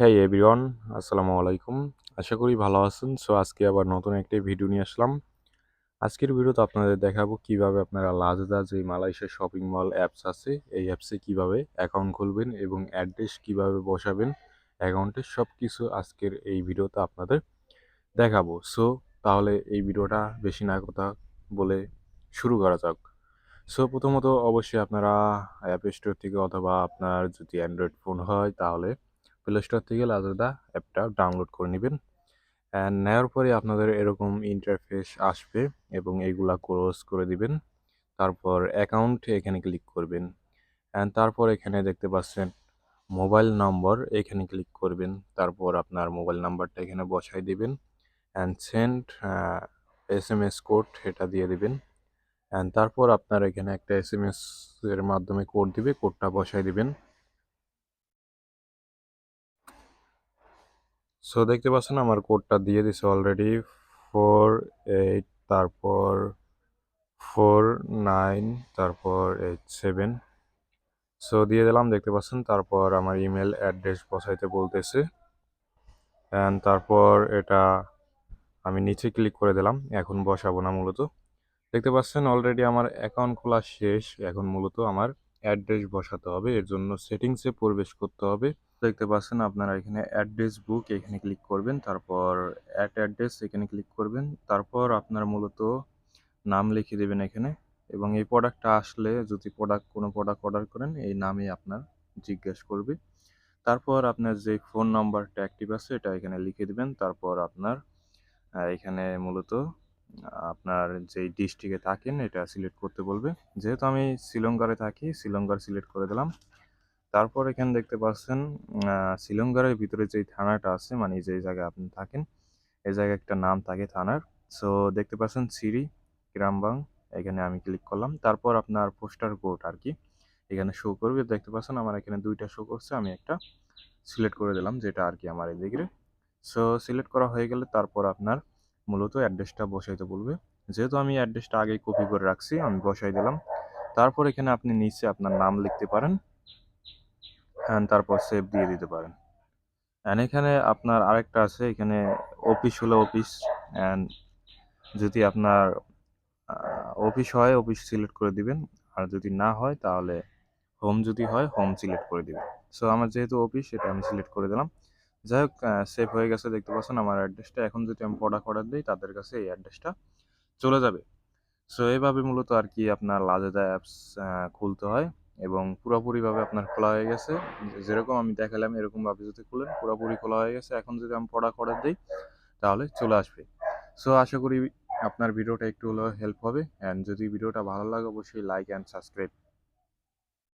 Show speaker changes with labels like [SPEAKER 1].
[SPEAKER 1] হ্যাঁ এভরিওয়ান আসসালামু আলাইকুম। আশা করি ভালো আছেন। সো আজকে আবার নতুন একটি ভিডিও নিয়ে আসলাম। আজকের ভিডিওতে আপনাদের দেখাবো কীভাবে আপনারা লাজদা যে মালয়েশিয়া শপিং মল অ্যাপস আছে, এই অ্যাপসে কীভাবে অ্যাকাউন্ট খুলবেন এবং অ্যাড্রেস কীভাবে বসাবেন, অ্যাকাউন্টে সব কিছু আজকের এই ভিডিওতে আপনাদের দেখাবো। সো তাহলে এই ভিডিওটা বেশি না কথা বলে শুরু করা যাক। সো প্রথমত অবশ্যই আপনারা অ্যাপ স্টোর থেকে অথবা আপনার যদি অ্যান্ড্রয়েড ফোন হয়, তাহলে প্লে স্টোর থেকে লাজাদা অ্যাপটা ডাউনলোড করে নেবেন। অ্যান্ড নেওয়ার পরে আপনাদের এরকম ইন্টারফেস আসবে এবং এইগুলা ক্লোজ করে দিবেন। তারপর অ্যাকাউন্ট এখানে ক্লিক করবেন। অ্যান্ড তারপর এখানে দেখতে পাচ্ছেন মোবাইল নম্বর এখানে ক্লিক করবেন। তারপর আপনার মোবাইল নাম্বারটা এখানে বসাই দিবেন। And send S M S code এটা দিয়ে দিবেন। অ্যান্ড তারপর আপনার এখানে একটা এস এম এস এর মাধ্যমে কোড দিবে। কোডটা বসাই দিবেন। সো দেখতে পাচ্ছেন আমার কোডটা দিয়ে দিছে অলরেডি ফোর এইট তারপর ফোর নাইন তারপর এইট সেভেন সো দিয়ে দিলাম, দেখতে পাচ্ছেন, তারপর আমার ইমেল অ্যাড্রেস বসাইতে বলতেছে। অ্যান্ড তারপর এটা আমি নিচে ক্লিক করে দিলাম, এখন বসাবো না মূলত। দেখতে পাচ্ছেন অলরেডি আমার অ্যাকাউন্ট খোলা শেষ, এখন মূলত আমার অ্যাড্রেস বসাতে হবে, এর জন্য সেটিংসে প্রবেশ করতে হবে। দেখতে পাচ্ছেন আপনারা এখানে অ্যাড্রেস বুক এখানে ক্লিক করবেন, তারপর অ্যাট অ্যাড্রেস এখানে ক্লিক করবেন, তারপর আপনার মূলত নাম লিখে দেবেন এখানে এবং এই প্রোডাক্টটা আসলে যদি প্রোডাক্ট কোনো প্রোডাক্ট অর্ডার করেন, এই নামে আপনার জিজ্ঞেস করবে। তারপর আপনার যে ফোন নাম্বারটা অ্যাক্টিভ আছে, এটা এখানে লিখে দেবেন, তারপর আপনার এখানে মূলত আপনার যেই ডিস্ট্রিক্টে থাকেন, এটা সিলেক্ট করতে বলবে। যেহেতু আমি শ্রীলঙ্কারে থাকি শ্রীলঙ্কার সিলেক্ট করে দিলাম তারপর এখানে দেখতে পাচ্ছেন শ্রীলঙ্কারের ভিতরে যেই থানাটা আছে মানে যেই জায়গায় আপনি থাকেন, এই জায়গায় একটা নাম থাকে থানার। সো দেখতে পাচ্ছেন সিরি গ্রামবাং এখানে আমি ক্লিক করলাম। তারপর আপনার পোস্টার কোড আর কি এখানে শো করবে। দেখতে পাচ্ছেন আমার এখানে দুইটা শো করছে, আমি একটা সিলেক্ট করে দিলাম, যেটা আর কি আমার এদিকে। সো সিলেক্ট করা হয়ে গেলে তারপর আপনার মূলত অ্যাড্রেসটা বসাইতে বলবে। যেহেতু আমি অ্যাড্রেসটা আগে কপি করে রাখছি, আমি বসাই দিলাম। তারপর এখানে আপনি নিচে আপনার নাম লিখতে পারেন। অ্যান্ড তারপর সেভ দিয়ে দিতে পারেন। অ্যান্ড এখানে আপনার আরেকটা আছে, এখানে অফিস হলো অফিস অ্যান্ড যদি আপনার অফিস হয় অফিস সিলেক্ট করে দিবেন। আর যদি না হয়, তাহলে হোম যদি হয় হোম সিলেক্ট করে দিবেন। সো আমার যেহেতু অফিস সেটা আমি সিলেক্ট করে দিলাম। যাই হোক সেভ হয়ে গেছে, দেখতে পাচ্ছেন আমার অ্যাড্রেসটা এখন যদি আমি প্রোডাক্ট অর্ডার দিই, তাদের কাছে এই অ্যাড্রেসটা চলে যাবে। সো এইভাবে মূলত আর কি আপনার লাজেদা অ্যাপস খুলতে হয়। এবং পুরোপুরিভাবে আপনার খোলা হয়ে গেছে। যেরকম আমি দেখালাম এরকমভাবে যদি খুলেন, পুরোপুরি খোলা হয়ে গেছে। এখন যদি আমি পড়া করে দিই, তাহলে চলে আসবে। সো আশা করি আপনার ভিডিওটা একটু হলেও হেল্প হবে। অ্যান্ড যদি ভিডিওটা ভালো লাগে, অবশ্যই লাইক অ্যান্ড সাবস্ক্রাইব